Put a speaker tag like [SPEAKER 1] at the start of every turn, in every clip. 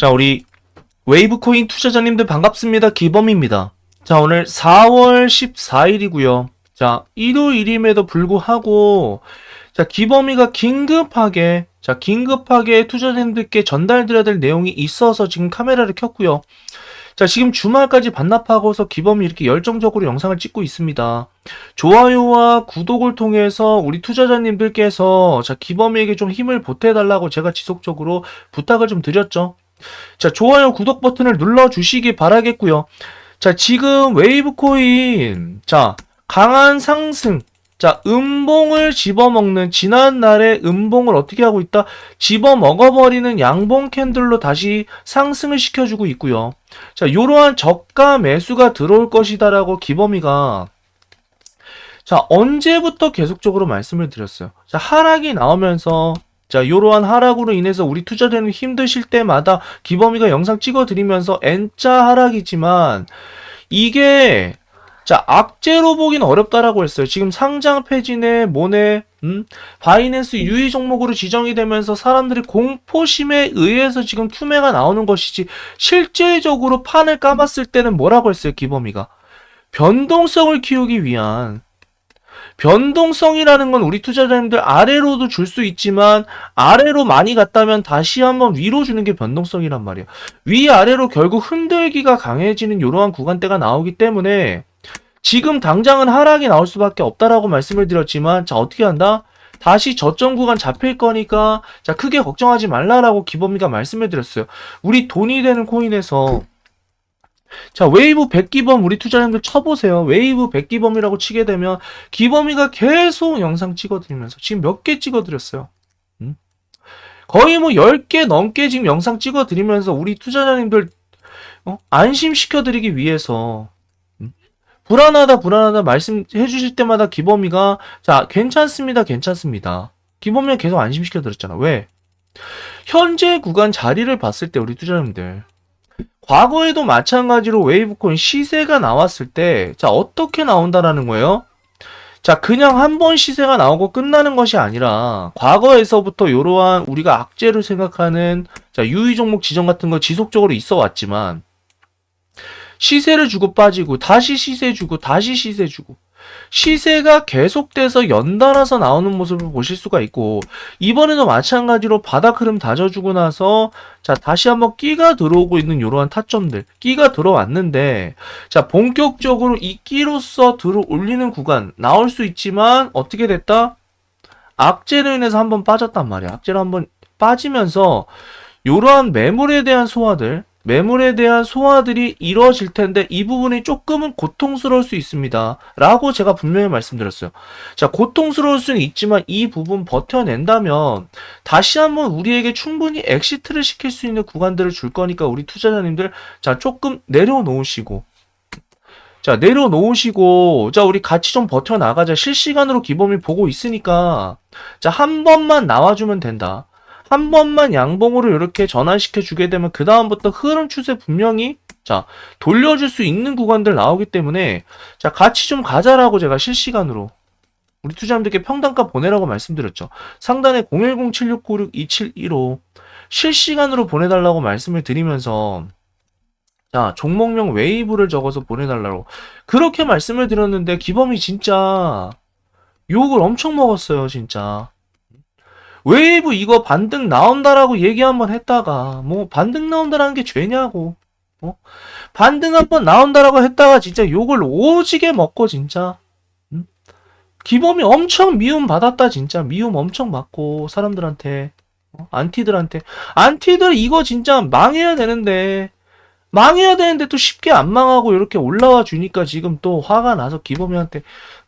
[SPEAKER 1] 자, 우리 웨이브코인 투자자님들 반갑습니다. 기범입니다. 자, 오늘 4월 14일이고요. 자, 일요일임에도 불구하고 자, 기범이가 긴급하게 자, 긴급하게 투자자님들께 전달드려야 될 내용이 있어서 지금 카메라를 켰고요. 자, 지금 주말까지 반납하고서 기범이 이렇게 열정적으로 영상을 찍고 있습니다. 좋아요와 구독을 통해서 우리 투자자님들께서 자, 기범이에게 좀 힘을 보태달라고 제가 지속적으로 부탁을 좀 드렸죠. 자, 좋아요, 구독 버튼을 눌러주시기 바라겠고요. 자, 지금 웨이브 코인, 자, 강한 상승, 자, 음봉을 집어먹는, 지난날의 음봉을 어떻게 하고 있다? 집어먹어버리는 양봉 캔들로 다시 상승을 시켜주고 있고요. 자, 이러한 저가 매수가 들어올 것이다라고 기범이가 자, 언제부터 계속적으로 말씀을 드렸어요. 자, 하락이 나오면서 자, 이러한 하락으로 인해서 우리 투자자는 힘드실 때마다 기범이가 영상 찍어드리면서 N자 하락이지만 이게 자, 악재로 보긴 어렵다라고 했어요. 지금 상장 폐지네, 뭐네, 음? 바이낸스 유의 종목으로 지정이 되면서 사람들이 공포심에 의해서 지금 투매가 나오는 것이지 실제적으로 판을 까봤을 때는 뭐라고 했어요, 기범이가? 변동성을 키우기 위한 변동성이라는 건 우리 투자자님들 아래로도 줄 수 있지만 아래로 많이 갔다면 다시 한번 위로 주는 게 변동성이란 말이야. 위아래로 결국 흔들기가 강해지는 이러한 구간대가 나오기 때문에 지금 당장은 하락이 나올 수밖에 없다라고 말씀을 드렸지만 자 어떻게 한다? 다시 저점 구간 잡힐 거니까 자 크게 걱정하지 말라라고 기범이가 말씀을 드렸어요. 우리 돈이 되는 코인에서 자, 웨이브 100기범 우리 투자자님들 쳐보세요. 웨이브 100기범이라고 치게 되면 기범이가 계속 영상 찍어드리면서 지금 몇 개 찍어드렸어요. 음? 거의 뭐 10개 넘게 지금 영상 찍어드리면서 우리 투자자님들 어? 안심시켜드리기 위해서 음? 불안하다 불안하다 말씀해 주실 때마다 기범이가 자 괜찮습니다 괜찮습니다. 기범이가 계속 안심시켜드렸잖아. 왜? 현재 구간 자리를 봤을 때 우리 투자자님들 과거에도 마찬가지로 웨이브코인 시세가 나왔을 때, 자, 어떻게 나온다라는 거예요? 자, 그냥 한 번 시세가 나오고 끝나는 것이 아니라, 과거에서부터 이러한 우리가 악재를 생각하는, 자, 유의 종목 지정 같은 거 지속적으로 있어 왔지만, 시세를 주고 빠지고, 다시 시세 주고, 다시 시세 주고, 시세가 계속돼서 연달아서 나오는 모습을 보실 수가 있고 이번에도 마찬가지로 바닥 흐름 다져주고 나서 자 다시 한번 끼가 들어오고 있는 이러한 타점들 끼가 들어왔는데 자 본격적으로 이 끼로서 들어 올리는 구간 나올 수 있지만 어떻게 됐다? 악재로 인해서 한번 빠졌단 말이야. 악재로 한번 빠지면서 이러한 매물에 대한 소화들 매물에 대한 소화들이 이루어질 텐데 이 부분이 조금은 고통스러울 수 있습니다. 라고 제가 분명히 말씀드렸어요. 자, 고통스러울 수는 있지만 이 부분 버텨낸다면 다시 한번 우리에게 충분히 엑시트를 시킬 수 있는 구간들을 줄 거니까 우리 투자자님들 자, 조금 내려놓으시고 자, 내려놓으시고, 자, 우리 같이 좀 버텨나가자. 실시간으로 기범이 보고 있으니까, 자, 한 번만 나와주면 된다. 한 번만 양봉으로 이렇게 전환시켜 주게 되면 그 다음부터 흐름 추세 분명히 자 돌려줄 수 있는 구간들 나오기 때문에 자 같이 좀 가자라고 제가 실시간으로 우리 투자자님들께 평단가 보내라고 말씀드렸죠. 상단에 010-7696-2715 실시간으로 보내달라고 말씀을 드리면서 자 종목명 웨이브를 적어서 보내달라고 그렇게 말씀을 드렸는데 기범이 진짜 욕을 엄청 먹었어요 진짜 웨이브 이거 반등 나온다라고 얘기 한번 했다가 뭐 반등 나온다라는 게 죄냐고 어? 반등 한번 나온다라고 했다가 진짜 욕을 오지게 먹고 진짜 응? 기범이 엄청 미움 받았다 진짜 미움 엄청 받고 사람들한테 어? 안티들한테 안티들 이거 진짜 망해야 되는데 망해야 되는데 또 쉽게 안 망하고 이렇게 올라와 주니까 지금 또 화가 나서 기범이한테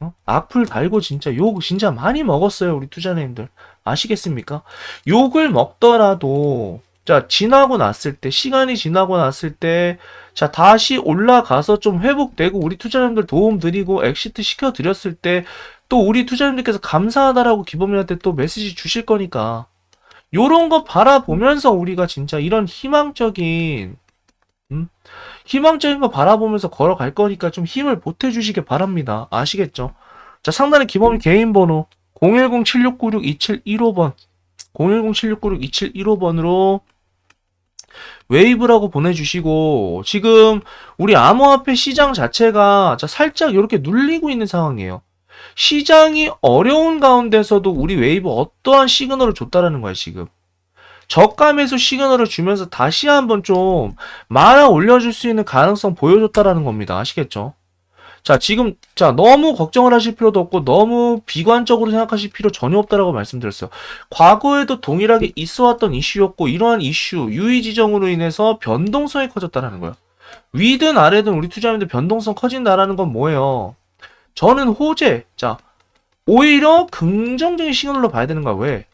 [SPEAKER 1] 어? 악플 달고 진짜 욕 진짜 많이 먹었어요 우리 투자자님들 아시겠습니까? 욕을 먹더라도 자 지나고 났을 때 시간이 지나고 났을 때 자 다시 올라가서 좀 회복되고 우리 투자자님들 도움 드리고 엑시트 시켜 드렸을 때 또 우리 투자자님들께서 감사하다라고 기범이한테 또 메시지 주실 거니까 요런 거 바라보면서 우리가 진짜 이런 희망적인 음? 희망적인 거 바라보면서 걸어갈 거니까 좀 힘을 보태주시길 바랍니다. 아시겠죠? 자, 상단에 기범이 개인 번호 010-7696-2715번 010-7696-2715번으로 웨이브라고 보내주시고 지금 우리 암호화폐 시장 자체가 자, 살짝 이렇게 눌리고 있는 상황이에요. 시장이 어려운 가운데서도 우리 웨이브 어떠한 시그널을 줬다라는 거야 지금. 저감에서 시그널을 주면서 다시 한번 좀 말아 올려줄 수 있는 가능성 보여줬다라는 겁니다. 아시겠죠? 자, 지금, 자, 너무 걱정을 하실 필요도 없고, 너무 비관적으로 생각하실 필요 전혀 없다라고 말씀드렸어요. 과거에도 동일하게 있어 왔던 이슈였고, 이러한 이슈, 유의 지정으로 인해서 변동성이 커졌다라는 거예요. 위든 아래든 우리 투자자님들 변동성 커진다라는 건 뭐예요? 저는 호재, 자, 오히려 긍정적인 시그널로 봐야 되는 거야. 왜?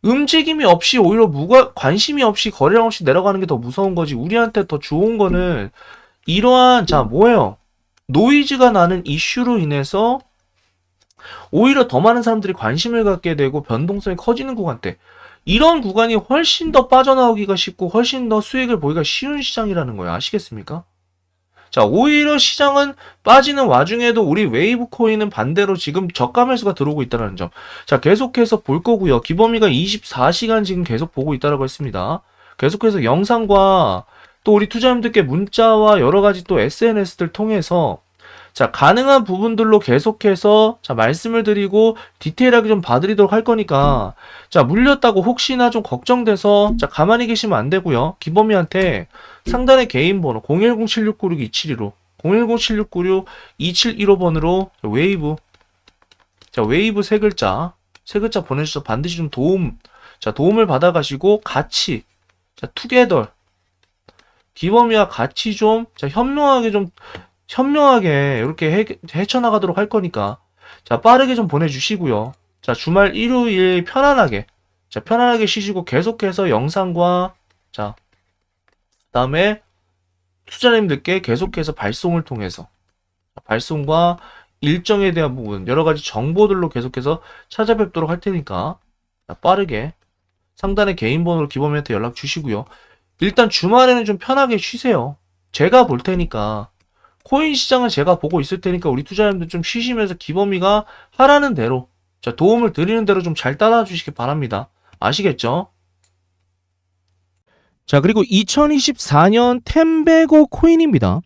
[SPEAKER 1] 움직임이 없이 오히려 무관 관심이 없이 거래량 없이 내려가는 게 더 무서운 거지. 우리한테 더 좋은 거는 이러한 자 뭐예요? 노이즈가 나는 이슈로 인해서 오히려 더 많은 사람들이 관심을 갖게 되고 변동성이 커지는 구간대. 이런 구간이 훨씬 더 빠져나오기가 쉽고 훨씬 더 수익을 보기가 쉬운 시장이라는 거예요. 아시겠습니까? 자, 오히려 시장은 빠지는 와중에도 우리 웨이브 코인은 반대로 지금 저가 매수가 들어오고 있다는 점. 자, 계속해서 볼 거고요. 기범이가 24시간 지금 계속 보고 있다라고 했습니다. 계속해서 영상과 또 우리 투자자님들께 문자와 여러 가지 또 SNS들 통해서 자, 가능한 부분들로 계속해서 자, 말씀을 드리고 디테일하게 좀 봐드리도록 할 거니까 자, 물렸다고 혹시나 좀 걱정돼서 자, 가만히 계시면 안 되고요. 기범이한테 상단의 개인 번호 010-7696-271로 010-7696-2715번으로 웨이브 자, 웨이브 세 글자 세 글자 보내주셔서 반드시 좀 도움 자, 도움을 받아가시고 같이 자, 투게더 기범이와 같이 좀 자, 현명하게 좀 현명하게 이렇게 해, 헤쳐나가도록 할 거니까. 자 빠르게 좀 보내주시고요. 자 주말 일요일 편안하게. 자 편안하게 쉬시고 계속해서 영상과 자 그다음에 투자님들께 계속해서 발송을 통해서 발송과 일정에 대한 부분 여러 가지 정보들로 계속해서 찾아뵙도록 할 테니까 자, 빠르게 상단의 개인 번호로 기범이한테 연락 주시고요 일단 주말에는 좀 편하게 쉬세요 제가 볼 테니까 코인 시장은 제가 보고 있을 테니까 우리 투자자님들 좀 쉬시면서 기범이가 하라는 대로 자 도움을 드리는 대로 좀 잘 따라와 주시기 바랍니다. 아시겠죠? 자 그리고 2024년 템베고 코인입니다.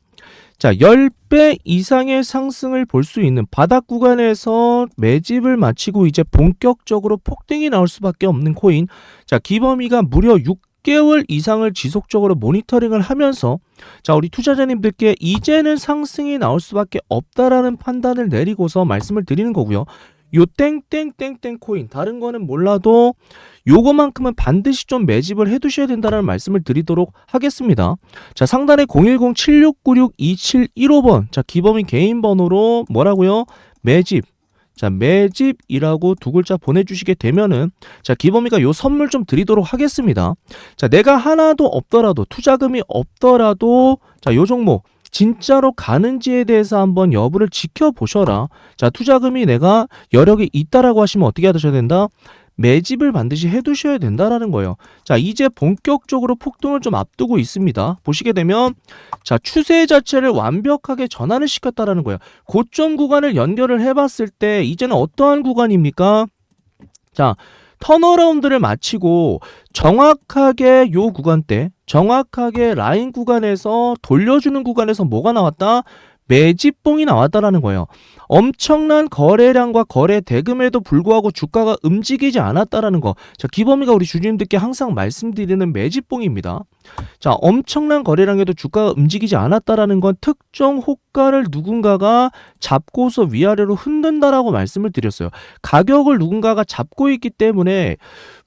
[SPEAKER 1] 자 10배 이상의 상승을 볼 수 있는 바닥 구간에서 매집을 마치고 이제 본격적으로 폭등이 나올 수밖에 없는 코인. 자 기범이가 무려 6 개월 이상을 지속적으로 모니터링을 하면서 자, 우리 투자자님들께 이제는 상승이 나올 수밖에 없다라는 판단을 내리고서 말씀을 드리는 거고요. 요 땡땡땡땡 코인 다른 거는 몰라도 요거만큼은 반드시 좀 매집을 해 두셔야 된다는 말씀을 드리도록 하겠습니다. 자, 상단에 010-7696-2715번. 자, 기범이 개인 번호로 뭐라고요? 매집. 자, 매집이라고 두 글자 보내주시게 되면은, 자, 기범이가 요 선물 좀 드리도록 하겠습니다. 자, 내가 하나도 없더라도, 투자금이 없더라도, 자, 요 종목, 진짜로 가는지에 대해서 한번 여부를 지켜보셔라. 자, 투자금이 내가 여력이 있다라고 하시면 어떻게 하셔야 된다? 매집을 반드시 해두셔야 된다라는 거예요. 자, 이제 본격적으로 폭등을 좀 앞두고 있습니다. 보시게 되면, 자, 추세 자체를 완벽하게 전환을 시켰다라는 거예요. 고점 구간을 연결을 해봤을 때, 이제는 어떠한 구간입니까? 자, 턴어라운드를 마치고 정확하게 요 구간대, 정확하게 라인 구간에서 돌려주는 구간에서 뭐가 나왔다? 매집봉이 나왔다라는 거예요. 엄청난 거래량과 거래 대금에도 불구하고 주가가 움직이지 않았다라는 거. 자, 기범이가 우리 주주님들께 항상 말씀드리는 매집봉입니다. 자, 엄청난 거래량에도 주가가 움직이지 않았다라는 건 특정 호가를 누군가가 잡고서 위아래로 흔든다라고 말씀을 드렸어요. 가격을 누군가가 잡고 있기 때문에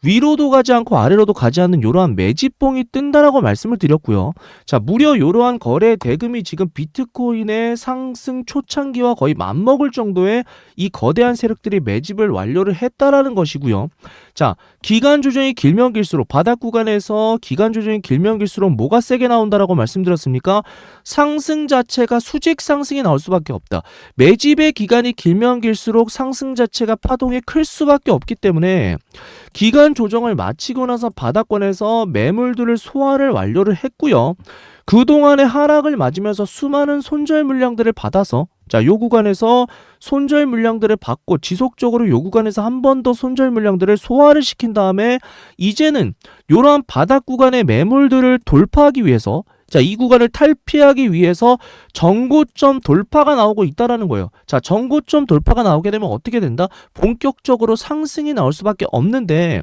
[SPEAKER 1] 위로도 가지 않고 아래로도 가지 않는 이러한 매집봉이 뜬다라고 말씀을 드렸고요. 자, 무려 이러한 거래 대금이 지금 비트코인의 상승 초창기와 거의 맞먹을 정도의 이 거대한 세력들이 매집을 완료를 했다라는 것이고요. 자, 기간 조정이 길면 길수록 바닥 구간에서 기간 조정이 길면 길수록 뭐가 세게 나온다라고 말씀드렸습니까? 상승 자체가 수직 상승이 나올 수밖에 없다. 매집의 기간이 길면 길수록 상승 자체가 파동이 클 수밖에 없기 때문에 기간 조정을 마치고 나서 바닥권에서 매물들을 소화를 완료를 했고요. 그동안의 하락을 맞으면서 수많은 손절 물량들을 받아서 자, 요 구간에서 손절 물량들을 받고 지속적으로 요 구간에서 한 번 더 손절 물량들을 소화를 시킨 다음에 이제는 요러한 바닥 구간의 매물들을 돌파하기 위해서 자, 이 구간을 탈피하기 위해서 정고점 돌파가 나오고 있다라는 거예요. 자, 정고점 돌파가 나오게 되면 어떻게 된다? 본격적으로 상승이 나올 수밖에 없는데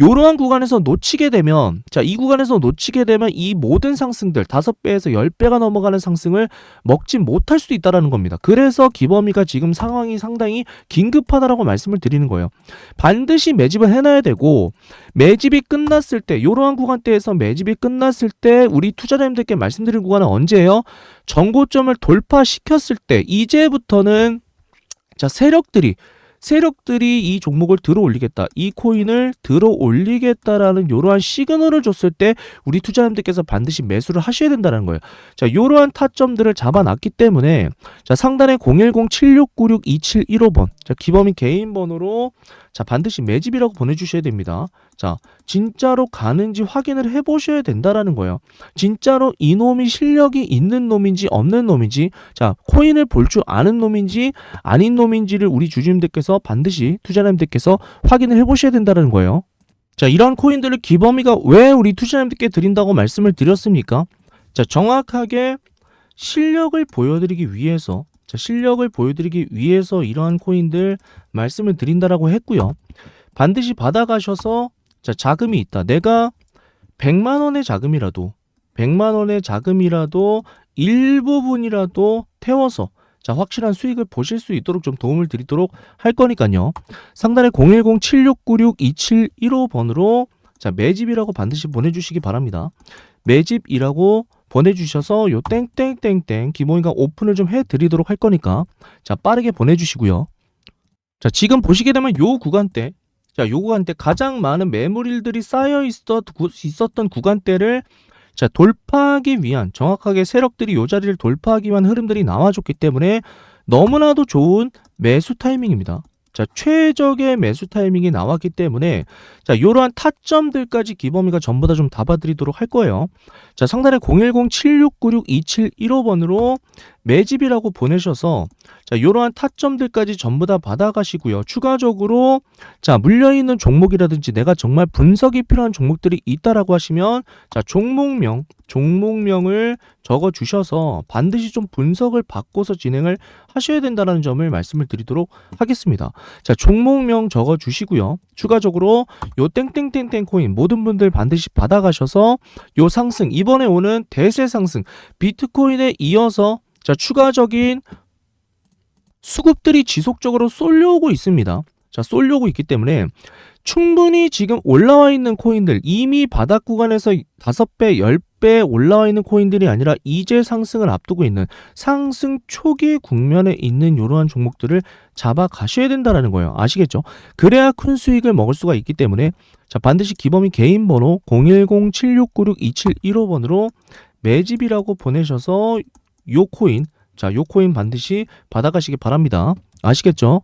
[SPEAKER 1] 요러한 구간에서 놓치게 되면 자, 이 구간에서 놓치게 되면 이 모든 상승들 5배에서 10배가 넘어가는 상승을 먹지 못할 수도 있다라는 겁니다. 그래서 기범이가 지금 상황이 상당히 긴급하다라고 말씀을 드리는 거예요. 반드시 매집을 해 놔야 되고 매집이 끝났을 때 이러한 구간대에서 매집이 끝났을 때 우리 투자자님들께 말씀드린 구간은 언제예요? 정고점을 돌파시켰을 때 이제부터는 자 세력들이 세력들이 이 종목을 들어 올리겠다. 이 코인을 들어 올리겠다라는 이러한 시그널을 줬을 때 우리 투자자님들께서 반드시 매수를 하셔야 된다는 거예요. 자, 이러한 타점들을 잡아놨기 때문에 자, 상단에 010-7696-2715번. 자, 기범인 개인 번호로 자, 반드시 매집이라고 보내 주셔야 됩니다. 자, 진짜로 가는지 확인을 해 보셔야 된다라는 거예요. 진짜로 이놈이 실력이 있는 놈인지 없는 놈인지 자, 코인을 볼 줄 아는 놈인지 아닌 놈인지를 우리 주주님들께서 반드시 투자자님들께서 확인을 해 보셔야 된다는 거예요. 자, 이러한 코인들을 기범이가 왜 우리 투자자님들께 드린다고 말씀을 드렸습니까? 자, 정확하게 실력을 보여드리기 위해서 자, 실력을 보여드리기 위해서 이러한 코인들 말씀을 드린다라고 했고요. 반드시 받아가셔서 자, 자금이 있다. 내가 100만 원의 자금이라도 100만 원의 자금이라도 일부분이라도 태워서 자, 확실한 수익을 보실 수 있도록 좀 도움을 드리도록 할 거니까요. 상단에 010-7696-2715번으로 자, 매집이라고 반드시 보내주시기 바랍니다. 매집이라고 보내주셔서 요 땡땡땡땡 기모인가 오픈을 좀 해드리도록 할 거니까 자, 빠르게 보내주시고요. 자, 지금 보시게 되면 요 구간대 자, 요 구간대 가장 많은 매물일들이 쌓여 있었던 구간대를 자, 돌파하기 위한 정확하게 세력들이 요 자리를 돌파하기 위한 흐름들이 나와줬기 때문에 너무나도 좋은 매수 타이밍입니다. 자, 최적의 매수 타이밍이 나왔기 때문에 자, 이러한 타점들까지 기범이가 전부 다 좀 잡아드리도록 할 거예요. 자, 상단에 010-7696-2715번으로 매집이라고 보내셔서 자, 이러한 타점들까지 전부 다 받아가시고요. 추가적으로 자, 물려있는 종목이라든지 내가 정말 분석이 필요한 종목들이 있다라고 하시면 자, 종목명, 종목명을 적어 주셔서 반드시 좀 분석을 받고서 진행을 하셔야 된다는 점을 말씀을 드리도록 하겠습니다. 자, 종목명 적어 주시고요. 추가적으로 요 땡땡땡땡 코인 모든 분들 반드시 받아가셔서 요 상승 이번에 오는 대세 상승 비트코인에 이어서 자, 추가적인 수급들이 지속적으로 쏠려오고 있습니다. 자, 쏠려오고 있기 때문에 충분히 지금 올라와 있는 코인들 이미 바닥 구간에서 5배, 10배 올라와 있는 코인들이 아니라 이제 상승을 앞두고 있는 상승 초기 국면에 있는 이러한 종목들을 잡아 가셔야 된다라는 거예요. 아시겠죠? 그래야 큰 수익을 먹을 수가 있기 때문에 자, 반드시 기범이 개인 번호 010-7696-2715번으로 매집이라고 보내셔서 요 코인 자, 요 코인 반드시 받아가시기 바랍니다. 아시겠죠?